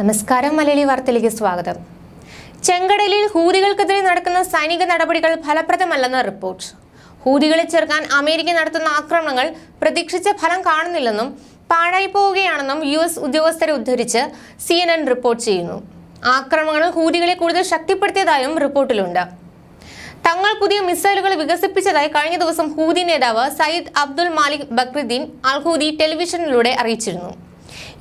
നമസ്കാരം മലയാളി വാർത്തയിലേക്ക് സ്വാഗതം. ചെങ്കടലിൽ ഹൂതികൾക്കെതിരെ നടക്കുന്ന സൈനിക നടപടികൾ ഫലപ്രദമല്ലെന്ന് റിപ്പോർട്ട്. ഹൂതികളെ ചെറുക്കാൻ അമേരിക്ക നടത്തുന്ന ആക്രമണങ്ങൾ പ്രതീക്ഷിച്ച ഫലം കാണുന്നില്ലെന്നും പാഴായി പോവുകയാണെന്നും യു എസ് ഉദ്യോഗസ്ഥരെ ഉദ്ധരിച്ച് സി എൻ എൻ റിപ്പോർട്ട് ചെയ്യുന്നു. ആക്രമണങ്ങൾ ഹൂതികളെ കൂടുതൽ ശക്തിപ്പെടുത്തിയതായും റിപ്പോർട്ടിലുണ്ട്. തങ്ങൾ പുതിയ മിസൈലുകൾ വികസിപ്പിച്ചതായി കഴിഞ്ഞ ദിവസം ഹൂതി നേതാവ് സയ്യിദ് അബ്ദുൽ മാലിക് ബക്രുദ്ദീൻ അൽഹൂദി ടെലിവിഷനിലൂടെ അറിയിച്ചിരുന്നു.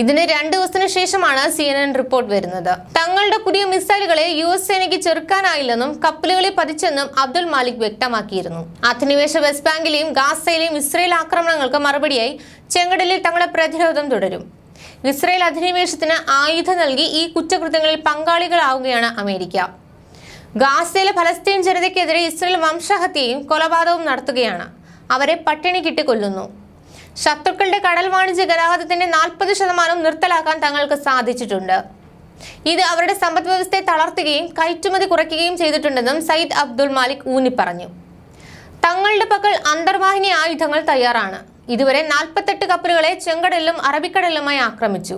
ഇതിന് രണ്ട് ദിവസത്തിനു ശേഷമാണ് സി എൻ എൻ റിപ്പോർട്ട് വരുന്നത്. തങ്ങളുടെ പുതിയ മിസൈലുകളെ യു എസ് സേനയ്ക്ക് ചെറുക്കാനായില്ലെന്നും കപ്പലുകളിൽ പതിച്ചെന്നും അബ്ദുൽ മാലിക് വ്യക്തമാക്കിയിരുന്നു. അധിനിവേശ വെസ്റ്റ് ബാങ്കിലെയും ഗാസയിലെയും ഇസ്രയേൽ ആക്രമണങ്ങൾക്ക് മറുപടിയായി ചെങ്കടലിൽ തങ്ങളുടെ പ്രതിരോധം തുടരും. ഇസ്രയേൽ അധിനിവേശത്തിന് ആയുധം നൽകി ഈ കുറ്റകൃത്യങ്ങളിൽ പങ്കാളികളാവുകയാണ് അമേരിക്ക. ഗാസയിലെ ഫലസ്തീൻ ജനതയ്ക്കെതിരെ ഇസ്രയേൽ വംശഹത്യയും കൊലപാതകവും നടത്തുകയാണ്. അവരെ പട്ടിണിക്കിട്ട് കൊല്ലുന്നു. ശത്രുക്കളുടെ കടൽ വാണിജ്യ ഗതാഗതത്തിന്റെ നാൽപ്പത് ശതമാനം നിർത്തലാക്കാൻ തങ്ങൾക്ക് സാധിച്ചിട്ടുണ്ട്. ഇത് അവരുടെ സമ്പദ് വ്യവസ്ഥയെ തളർത്തുകയും കയറ്റുമതി കുറയ്ക്കുകയും ചെയ്തിട്ടുണ്ടെന്നും സയ്യിദ് അബ്ദുൽ മാലിക് ഊന്നി പറഞ്ഞു തങ്ങളുടെ പക്കൽ അന്തർവാഹിനി ആയുധങ്ങൾ തയ്യാറാണ്. ഇതുവരെ നാൽപ്പത്തെട്ട് കപ്പലുകളെ ചെങ്കടലിലും അറബിക്കടലിലുമായി ആക്രമിച്ചു.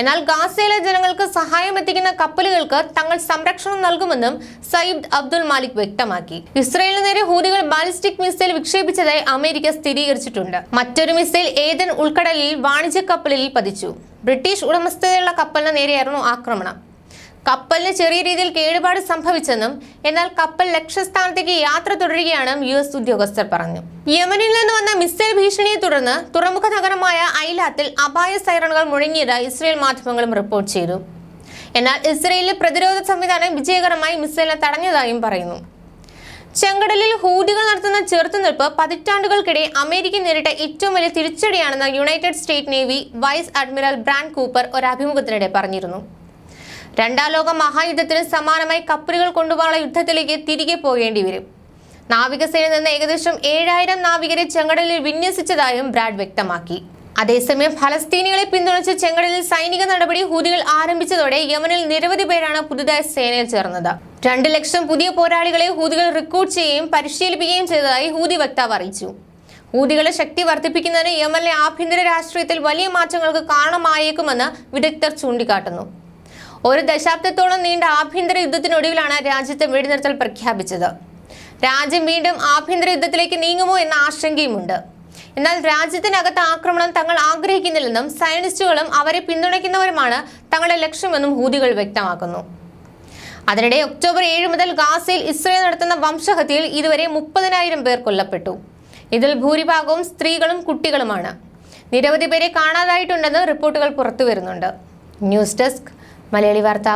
എന്നാൽ ഗാസയിലെ ജനങ്ങൾക്ക് സഹായം എത്തിക്കുന്ന കപ്പലുകൾക്ക് തങ്ങൾ സംരക്ഷണം നൽകുമെന്നും സയ്യിദ് അബ്ദുൽ മാലിക് വ്യക്തമാക്കി. ഇസ്രയേലിന് നേരെ ഹൂതികൾ ബാലിസ്റ്റിക് മിസൈൽ വിക്ഷേപിച്ചതായി അമേരിക്ക സ്ഥിരീകരിച്ചിട്ടുണ്ട്. മറ്റൊരു മിസൈൽ ഏതൻ ഉൾക്കടലിൽ വാണിജ്യ കപ്പലിൽ പതിച്ചു. ബ്രിട്ടീഷ് ഉടമസ്ഥതയുള്ള കപ്പലിന് നേരെയായിരുന്നു ആക്രമണം. കപ്പലിന് ചെറിയ രീതിയിൽ കേടുപാട് സംഭവിച്ചെന്നും എന്നാൽ കപ്പൽ ലക്ഷ്യസ്ഥാനത്തേക്ക് യാത്ര തുടരുകയാണെന്നും യു എസ് ഉദ്യോഗസ്ഥർ പറഞ്ഞു. യമനിൽ നിന്ന് വന്ന മിസൈൽ ഭീഷണിയെ തുടർന്ന് തുറമുഖ നഗരമായ ഐലാത്തിൽ അപായ സൈറണുകൾ മുഴങ്ങിയതായി ഇസ്രയേൽ മാധ്യമങ്ങളും റിപ്പോർട്ട് ചെയ്തു. എന്നാൽ ഇസ്രയേലിലെ പ്രതിരോധ സംവിധാനം വിജയകരമായി മിസൈലിനെ തടഞ്ഞതായും പറയുന്നു. ചെങ്കടലിൽ ഹൂതികൾ നടത്തുന്ന ചെറുത്തുനിൽപ്പ് പതിറ്റാണ്ടുകൾക്കിടെ അമേരിക്ക നേരിട്ട ഏറ്റവും വലിയ തിരിച്ചടിയാണെന്ന് United State navy vice admiral Brad Cooper ഒരു അഭിമുഖത്തിനിടെ പറഞ്ഞിരുന്നു. രണ്ടാം ലോക മഹായുദ്ധത്തിന് സമാനമായി കപ്പലുകൾ കൊണ്ടുപോകാനുള്ള യുദ്ധത്തിലേക്ക് തിരികെ പോകേണ്ടി വരും. നാവികസേനയിൽ നിന്ന് ഏകദേശം ഏഴായിരം നാവികരെ ചെങ്കടലിൽ വിന്യസിച്ചതായും ബ്രാഡ് വ്യക്തമാക്കി. അതേസമയം ഫലസ്തീനികളെ പിന്തുണച്ച് ചെങ്കടലിൽ സൈനിക നടപടി ഹൂതികൾ ആരംഭിച്ചതോടെ യമനിൽ നിരവധി പേരാണ് പുതുതായി സേനയിൽ ചേർന്നത്. രണ്ട് ലക്ഷം പുതിയ പോരാളികളെ ഹൂതികൾ റിക്രൂട്ട് ചെയ്യുകയും പരിശീലിപ്പിക്കുകയും ചെയ്തതായി ഹൂതി വക്താവ് അറിയിച്ചു. ഹൂതികളെ ശക്തി വർദ്ധിപ്പിക്കുന്നതിന് യമനിലെ ആഭ്യന്തര രാഷ്ട്രീയത്തിൽ വലിയ മാറ്റങ്ങൾക്ക് കാരണമായേക്കുമെന്ന് വിദഗ്ധർ ചൂണ്ടിക്കാട്ടുന്നു. ഒരു ദശാബ്ദത്തോളം നീണ്ട ആഭ്യന്തര യുദ്ധത്തിനൊടുവിലാണ് രാജ്യത്ത് വെടിനിർത്തൽ പ്രഖ്യാപിച്ചത്. രാജ്യം വീണ്ടും ആഭ്യന്തര യുദ്ധത്തിലേക്ക് നീങ്ങുമോ എന്ന ആശങ്കയുമുണ്ട്. എന്നാൽ രാജ്യത്തിനകത്ത് ആക്രമണം തങ്ങൾ ആഗ്രഹിക്കുന്നില്ലെന്നും സയനിസ്റ്റുകളും അവരെ പിന്തുണയ്ക്കുന്നവരുമാണ് തങ്ങളുടെ ലക്ഷ്യമെന്നും ഹൂതികൾ വ്യക്തമാക്കുന്നു. അതിനിടെ ഒക്ടോബർ ഏഴ് മുതൽ ഗാസയിൽ ഇസ്രയേൽ നടത്തുന്ന വംശഹത്യയിൽ ഇതുവരെ മുപ്പതിനായിരം പേർ കൊല്ലപ്പെട്ടു. ഇതിൽ ഭൂരിഭാഗവും സ്ത്രീകളും കുട്ടികളുമാണ്. നിരവധി പേരെ കാണാതായിട്ടുണ്ടെന്ന് റിപ്പോർട്ടുകൾ പുറത്തുവരുന്നുണ്ട്. ന്യൂസ് ഡെസ്ക് മലയാളി വാർത്ത